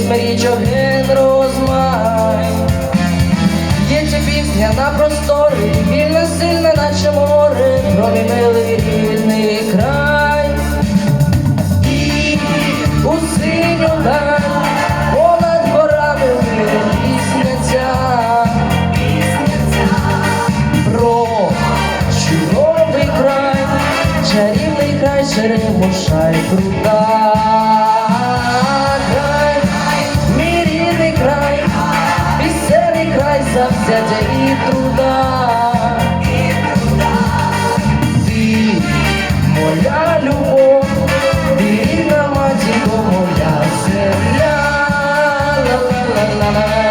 річок ген розмай. Є ця пісня на простори, вільна сильна, наче море, про милий рідний край. І у синю даль, завзяття і труда. Ти моя любов, ти рідна матінко, моя земля. Ла-ла-ла-ла-ла.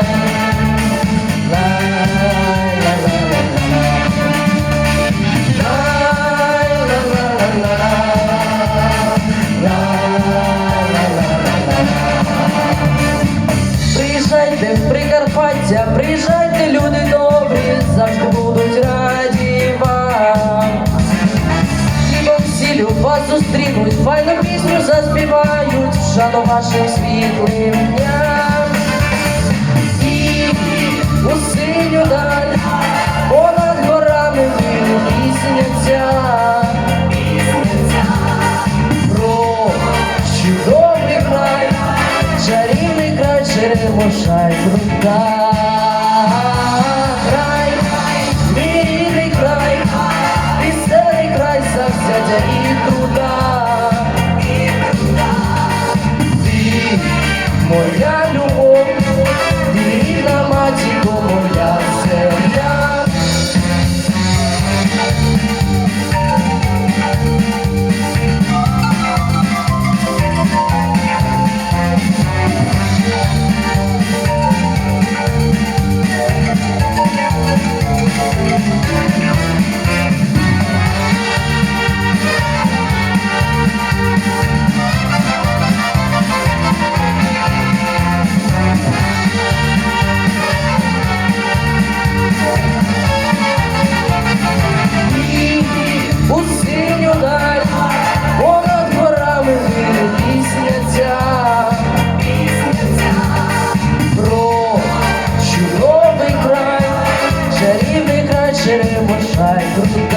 Приїжджайте в Прикарпаття, приїжджайте, люди Пісню заспівають, в шану вашим світлим дням. І у синю даль, понад горами вільну пісня ця. Про чудовий край, чарівний край, черемоша й круда. Música